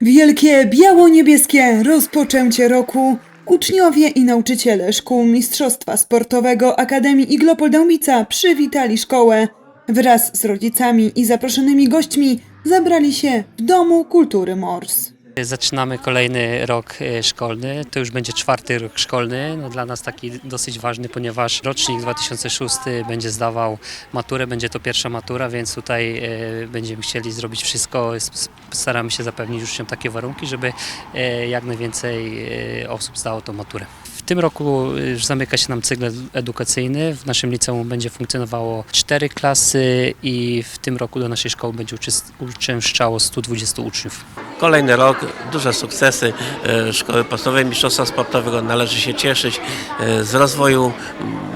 Wielkie biało-niebieskie rozpoczęcie roku. Uczniowie i nauczyciele szkół Mistrzostwa Sportowego Akademii Iglopol Dębica przywitali szkołę. Wraz z rodzicami i zaproszonymi gośćmi zabrali się w Domu Kultury Mors. Zaczynamy kolejny rok e, szkolny. To już będzie czwarty rok szkolny. No, dla nas taki dosyć ważny, ponieważ rocznik 2006 będzie zdawał maturę, będzie to pierwsza matura, więc tutaj e, będziemy chcieli zrobić wszystko. Staramy się zapewnić uczniom takie warunki, żeby e, jak najwięcej osób zdało tą maturę. W tym roku już zamyka się nam cykl edukacyjny. W naszym liceum będzie funkcjonowało cztery klasy i w tym roku do naszej szkoły będzie uczęszczało 120 uczniów. Kolejny rok, duże sukcesy e, Szkoły Podstawowej Mistrzostwa Sportowego. Należy się cieszyć e, z rozwoju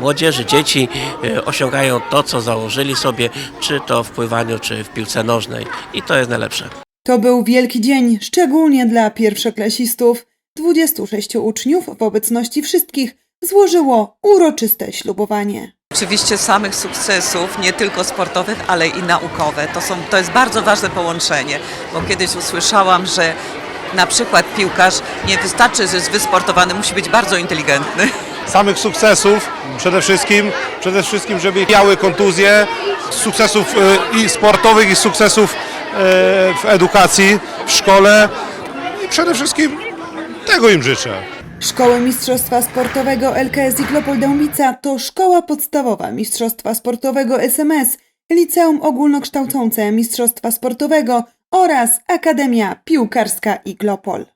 młodzieży, dzieci. e, Osiągają to, co założyli sobie, czy to w pływaniu, czy w piłce nożnej. I to jest najlepsze. To był wielki dzień, szczególnie dla pierwszoklasistów. 26 uczniów w obecności wszystkich złożyło uroczyste ślubowanie. Oczywiście samych sukcesów, nie tylko sportowych, ale i naukowe. To, są, to jest bardzo ważne połączenie, bo kiedyś usłyszałam, że na przykład piłkarz nie wystarczy, że jest wysportowany, musi być bardzo inteligentny. samych sukcesów przede wszystkim, przede wszystkim, żeby miały kontuzje, sukcesów e, i sportowych, i sukcesów e, w edukacji, w szkole i przede wszystkim tego im życzę. Szkoły Mistrzostwa Sportowego LKS Iglopol Dębica to szkoła podstawowa Mistrzostwa Sportowego SMS, Liceum Ogólnokształcące Mistrzostwa Sportowego oraz Akademia Piłkarska Iglopol.